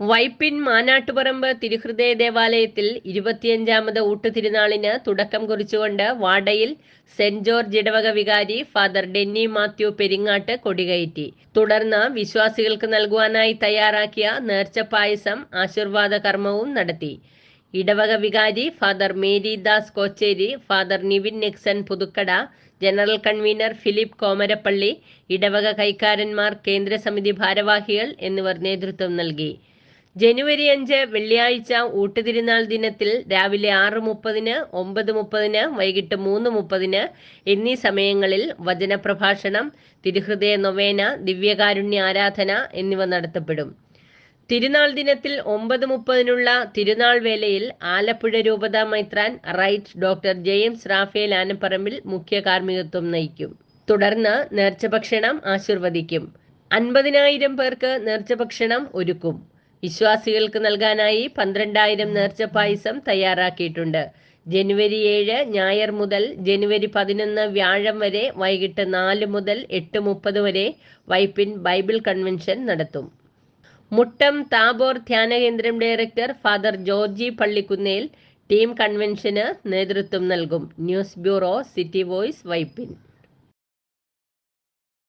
വൈപ്പിൻ മാനാട്ടുപറമ്പ് തിരുഹൃദയ ദേവാലയത്തിൽ ഇരുപത്തിയഞ്ചാമത് ഊട്ടുതിരുനാളിന് തുടക്കം കുറിച്ചുകൊണ്ട് വാടയിൽ saint George ഇടവക വികാരി ഫാദർ ഡെന്നി മാത്യു പെരിങ്ങാട്ട് കൊടികയറ്റി. തുടർന്ന് വിശ്വാസികൾക്ക് നൽകുവാനായി തയ്യാറാക്കിയ നേർച്ച പായസം ആശീർവാദ കർമ്മവും നടത്തി. ഇടവക വികാരി Father Mary Das Kochery Father Nivin Nixon Puthukkada general convener Philip Komarappally ഇടവക കൈക്കാരന്മാർ കേന്ദ്രസമിതി ഭാരവാഹികൾ എന്നിവർ നേതൃത്വം നൽകി. ജനുവരി അഞ്ച് വെള്ളിയാഴ്ച ഊട്ടുതിരുനാൾ ദിനത്തിൽ രാവിലെ ആറ് മുപ്പതിന് ഒമ്പത് മുപ്പതിന് വൈകിട്ട് മൂന്ന് മുപ്പതിന് എന്നീ സമയങ്ങളിൽ വചനപ്രഭാഷണം തിരുഹൃദയ നൊവേന ദിവ്യകാരുണ്യ ആരാധന എന്നിവ നടത്തപ്പെടും. തിരുനാൾ ദിനത്തിൽ ഒമ്പത് മുപ്പതിനുള്ള തിരുനാൾ വേലയിൽ ആലപ്പുഴ രൂപതാ മൈത്രാൻ right doctor James Raphael Anaparambil മുഖ്യ കാർമ്മികത്വം നയിക്കും. തുടർന്ന് നേർച്ചഭക്ഷണം ആശീർവദിക്കും. അൻപതിനായിരം പേർക്ക് നേർച്ചഭക്ഷണം ഒരുക്കും. വിശ്വാസികൾക്ക് നൽകാനായി പന്ത്രണ്ടായിരം നേർച്ച പായസം തയ്യാറാക്കിയിട്ടുണ്ട്. ജനുവരി ഏഴ് ഞായർ മുതൽ ജനുവരി പതിനൊന്ന് വ്യാഴം വരെ വൈകിട്ട് നാല് മുതൽ എട്ട് മുപ്പത് വരെ വൈപ്പിൻ ബൈബിൾ കൺവെൻഷൻ നടത്തും. മുട്ടം താബോർ ധ്യാന കേന്ദ്രം director Father Georgy Pallikkunnel team കൺവെൻഷന് നേതൃത്വം നൽകും. News bureau city voice Vypin.